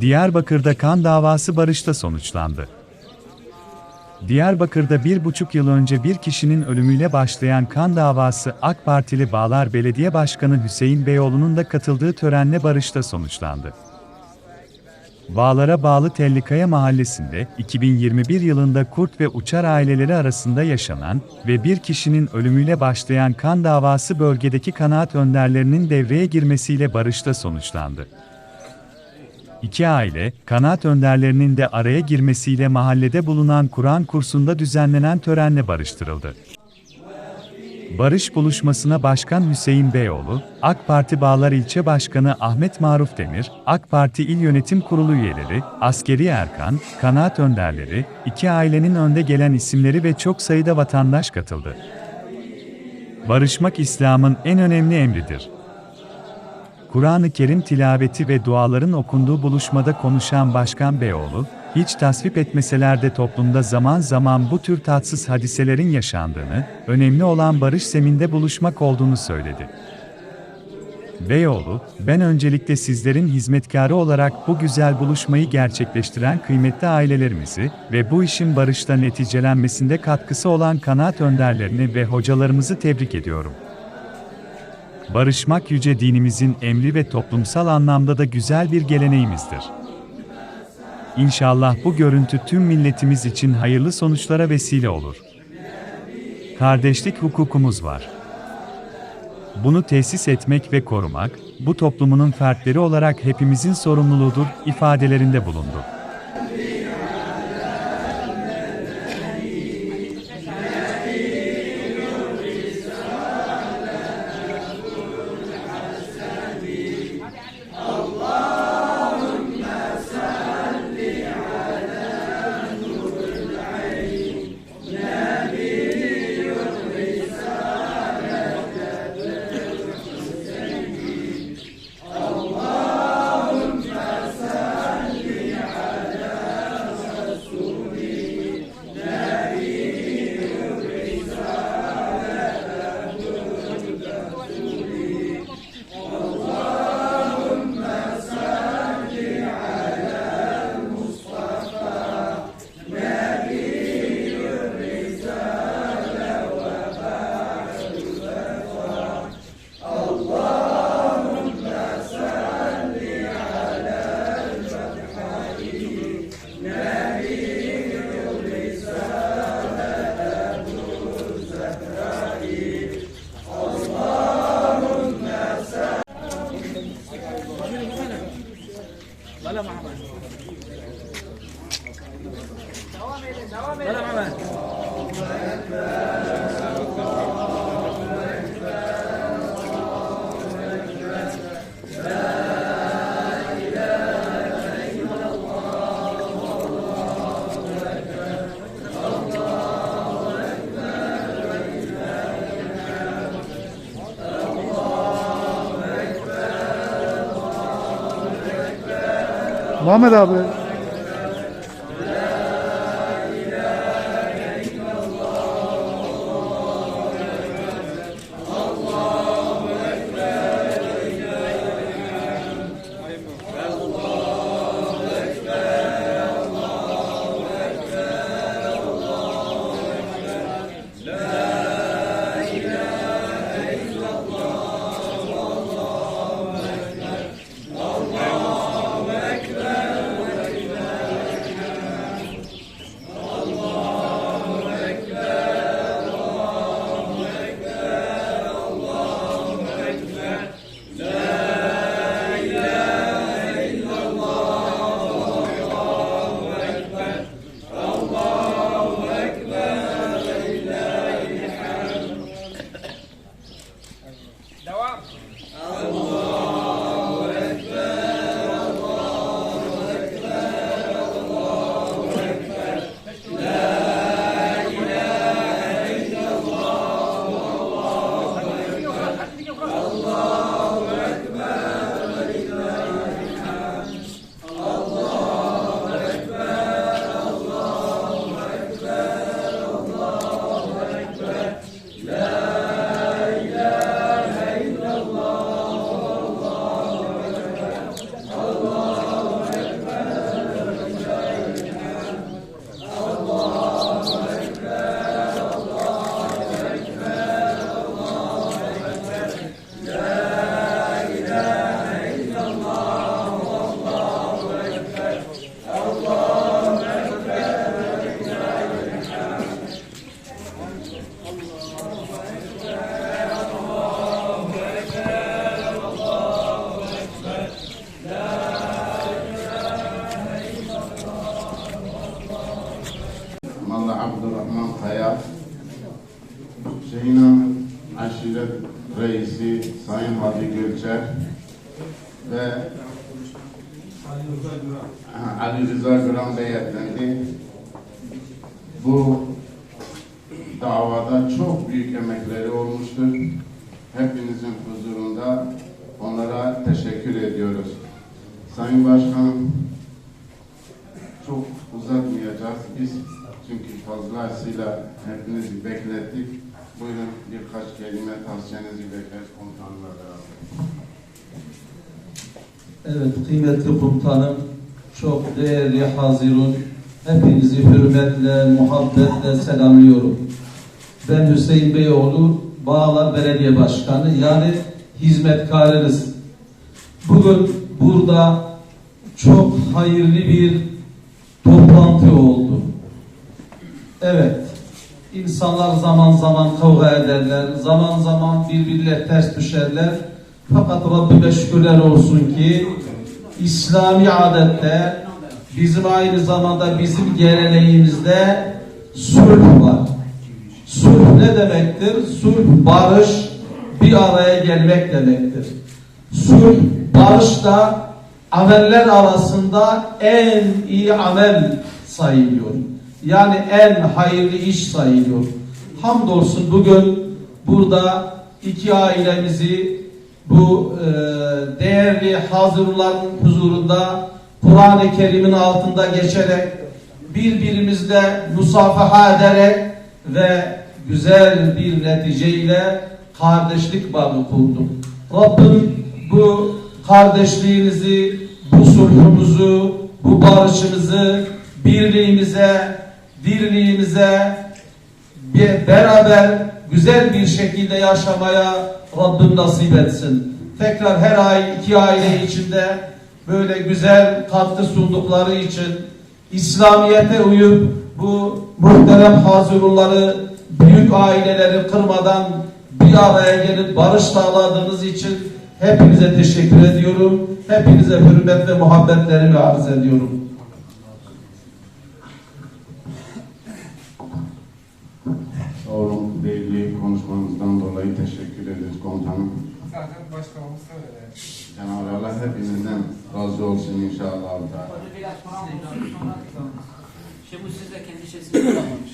Diyarbakır'da kan davası barışta sonuçlandı. Diyarbakır'da bir buçuk yıl önce bir kişinin ölümüyle başlayan kan davası AK Partili Bağlar Belediye Başkanı Hüseyin Beyoğlu'nun da katıldığı törenle barışta sonuçlandı. Bağlara bağlı Tellikaya Mahallesi'nde 2021 yılında kurt ve uçar aileleri arasında yaşanan ve bir kişinin ölümüyle başlayan kan davası bölgedeki kanaat önderlerinin devreye girmesiyle barışta sonuçlandı. İki aile, kanaat önderlerinin de araya girmesiyle mahallede bulunan Kur'an kursunda düzenlenen törenle barıştırıldı. Barış buluşmasına Başkan Hüseyin Beyoğlu, AK Parti Bağlar İlçe Başkanı Ahmet Maruf Demir, AK Parti İl Yönetim Kurulu üyeleri, askeri erkan, kanaat önderleri, iki ailenin önde gelen isimleri ve çok sayıda vatandaş katıldı. Barışmak İslam'ın en önemli emridir. Kur'an-ı Kerim tilaveti ve duaların okunduğu buluşmada konuşan Başkan Beyoğlu, hiç tasvip etmeseler de toplumda zaman zaman bu tür tatsız hadiselerin yaşandığını, önemli olan barış zeminde buluşmak olduğunu söyledi. Beyoğlu, ben öncelikle sizlerin hizmetkarı olarak bu güzel buluşmayı gerçekleştiren kıymetli ailelerimizi ve bu işin barışta neticelenmesinde katkısı olan kanaat önderlerini ve hocalarımızı tebrik ediyorum. Barışmak yüce dinimizin emri ve toplumsal anlamda da güzel bir geleneğimizdir. İnşallah bu görüntü tüm milletimiz için hayırlı sonuçlara vesile olur. Kardeşlik hukukumuz var. Bunu tesis etmek ve korumak, bu toplumunun fertleri olarak hepimizin sorumluluğudur ifadelerinde bulundu. Muhammed abi. Abdurrahman Kaya, Şehinan Aşiret Reisi Sayın Hadi Gülçer ve Ali Rıza Güran Beyefendi bu davada çok büyük emekleri olmuştur. Hepinizin huzurunda onlara teşekkür ediyoruz. Sayın Başkanım, uzatmayacağız biz çünkü fazlasıyla hepinizi beklettik. Buyurun birkaç kelime tavsiyenizi bekleriz komutanımla beraber. Evet kıymetli komutanım, çok değerli Hazirun, hepinizi hürmetle, muhabbetle selamlıyorum. Ben Hüseyin Beyoğlu, Bağlar Belediye Başkanı, yani hizmetkarınız. Bugün burada çok hayırlı bir toplantı. Evet, insanlar zaman zaman kavga ederler, zaman zaman birbirine ters düşerler. Fakat Rabbime şükürler olsun ki İslami adette bizim aynı zamanda bizim geleneğimizde sulh var. Sulh ne demektir? Sulh barış, bir araya gelmek demektir. Sulh, barış da ameller arasında en iyi amel sayılıyor. Yani en hayırlı iş sayılıyor. Hamdolsun bugün burada iki ailemizi bu e, değerli hazırların huzurunda Kur'an-ı Kerim'in altında geçerek birbirimizle musafaha ederek ve güzel bir neticeyle kardeşlik bağı kurduk. Rabbim bu kardeşliğinizi, bu sulhumuzu, bu barışımızı birliğimize, dirliğimize bir beraber güzel bir şekilde yaşamaya Rabbim nasip etsin. Tekrar her ay iki aile içinde böyle güzel katkı sundukları için İslamiyet'e uyup bu muhterem hazırları büyük aileleri kırmadan bir araya gelip barış sağladığınız için hepinize teşekkür ediyorum. Hepinize hürmet ve muhabbetlerimi arz ediyorum. Olun değerli konuşmanızdan dolayı teşekkür ederiz komutanım. Zaten başkanımız söyledi. Cenab-ı Allah hepinizden razı olsun inşallah. Sonra şey bu siz de kendi şeysini kullanmamış.